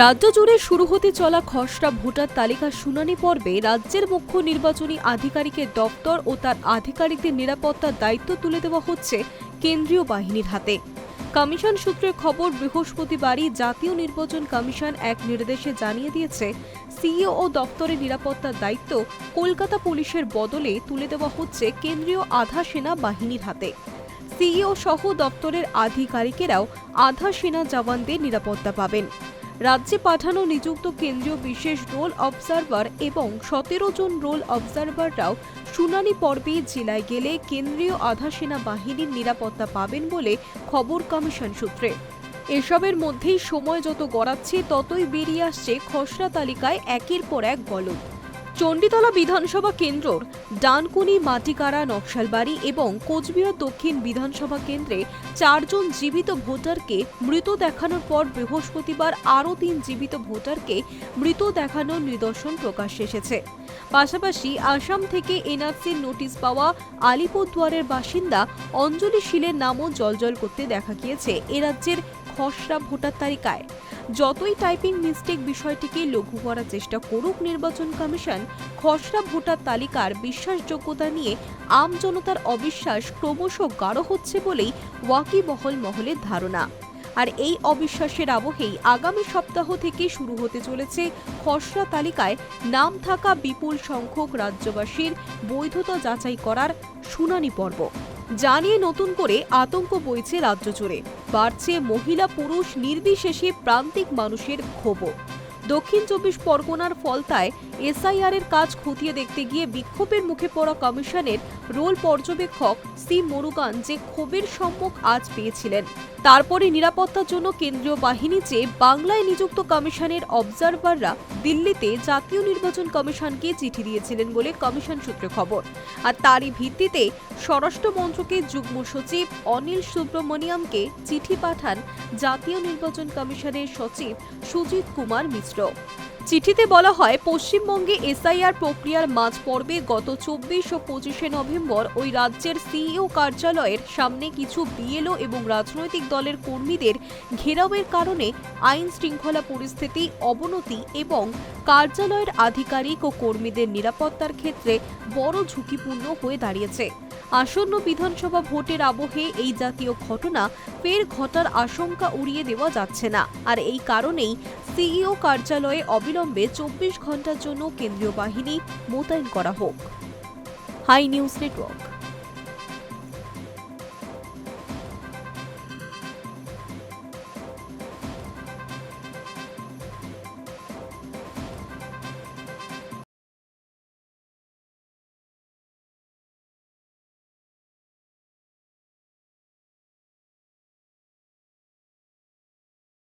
রাজ্য জুড়ে শুরু হতে চলা খসড়া ভোটার তালিকা শুনানি পর্বে রাজ্যের মুখ্য নির্বাচনী আধিকারিকের দপ্তর ও তার আধিকারিকদের নিরাপত্তার দায়িত্ব তুলে দেওয়া হচ্ছে কেন্দ্রীয় বাহিনীর হাতে। কমিশন সূত্রে খবর, বৃহস্পতিবারই জাতীয় নির্বাচন কমিশন এক নির্দেশে জানিয়ে দিয়েছে, সিইও ও দপ্তরের নিরাপত্তার দায়িত্ব কলকাতা পুলিশের বদলে তুলে দেওয়া হচ্ছে কেন্দ্রীয় আধা সেনা বাহিনীর হাতে। সিইও সহ দপ্তরের আধিকারিকেরাও আধা সেনা জওয়ানদের নিরাপত্তা পাবেন। রাজ্যে পাঠানো নিযুক্ত কেন্দ্রীয় বিশেষ রোল অবজারভার এবং সতেরো জন রোল অবজারভাররাও শুনানি পর্বে জেলায় গেলে কেন্দ্রীয় আধা সেনা বাহিনীর নিরাপত্তা পাবেন বলে খবর কমিশন সূত্রে। এসবের মধ্যেই সময় যত গড়াচ্ছে, ততই বেরিয়ে আসছে খসড়া তালিকায় একের পর এক গলদ। চণ্ডীতলা বিধানসভা কেন্দ্রর ডানকুনি মাটিকারা নকশালবাড়ি এবং কোচবিহার দক্ষিণ বিধানসভা কেন্দ্রে চারজন জীবিত ভোটারকে মৃত দেখানোর পর বৃহস্পতিবার আরও তিন জীবিত ভোটারকে মৃত দেখানোর নিদর্শন প্রকাশ এসেছে। পাশাপাশি আসাম থেকে এনআরসির নোটিশ পাওয়া আলিপুরদুয়ারের বাসিন্দা অঞ্জলি শীলের নামও জলজল করতে দেখা গিয়েছে। এ রাজ্যের খসড়া ভোটার তালিকায়। যতই টাইপিং মিস্টেক বিষয়টিকে লঘু করার চেষ্টা করুক নির্বাচন কমিশন, খসড়া ভোটার তালিকার বিশ্বাসযোগ্যতা নিয়ে আম জনতার অবিশ্বাস ক্রমশ গাঢ় হচ্ছে বলেই ওয়াকিবহল মহলের ধারণা। আর এই অবিশ্বাসের আবহেই আগামী সপ্তাহ থেকে শুরু হতে চলেছে খসড়া তালিকায় নাম থাকা বিপুল সংখ্যক রাজ্যবাসীর বৈধতা যাচাই করার শুনানি পর্ব। যা নিয়ে নতুন করে আতঙ্ক বইছে রাজ্য জুড়ে। বাড়ছে মহিলা পুরুষ নির্বিশেষে প্রান্তিক মানুষের ক্ষোভও। দক্ষিণ চব্বিশ পরগনার ফলতায় এসআইআর এর কাজ খতিয়ে দেখতে গিয়ে বিক্ষোভের মুখে পড়া কমিশনের রোল পর্যবেক্ষক সি মরুগান যে ক্ষোভের সম্মুখ আজ পেয়েছিলেন। তারপরে নিরাপত্তার জন্য কেন্দ্রীয় বাহিনী চেয়ে বাংলায় নিযুক্ত কমিশনের অবজারভাররা দিল্লিতে জাতীয় নির্বাচন কমিশনকে চিঠি দিয়েছিলেন বলে কমিশন সূত্রে খবর। আর তারই ভিত্তিতে স্বরাষ্ট্র মন্ত্রকের যুগ্ম সচিব অনিল সুব্রমণিয়ামকে চিঠি পাঠান জাতীয় নির্বাচন কমিশনের সচিব সুজিত কুমার মিশ্র চিঠিতে বলা হয়, পশ্চিমবঙ্গে এসআইআর প্রক্রিয়ার মাঝ পর্বে গত চব্বিশ ও পঁচিশে নভেম্বর ওই রাজ্যের সিইও কার্যালয়ের সামনে কিছু বিএলও এবং রাজনৈতিক দলের কর্মীদের ঘেরাওয়ের কারণে আইন শৃঙ্খলা পরিস্থিতি, অবনতি এবং কার্যালয়ের আধিকারিক ও কর্মীদের নিরাপত্তার ক্ষেত্রে বড় ঝুঁকিপূর্ণ হয়ে দাঁড়িয়েছে। আসন্ন বিধানসভা ভোটের আবহে এই জাতীয় ঘটনা ফের ঘটার আশঙ্কা উড়িয়ে দেওয়া যাচ্ছে না। আর এই কারণেই সিইও কার্যালয়ে অবিলম্বে চব্বিশ ঘণ্টার জন্য কেন্দ্রীয় বাহিনী মোতায়েন করা হোক। High news network.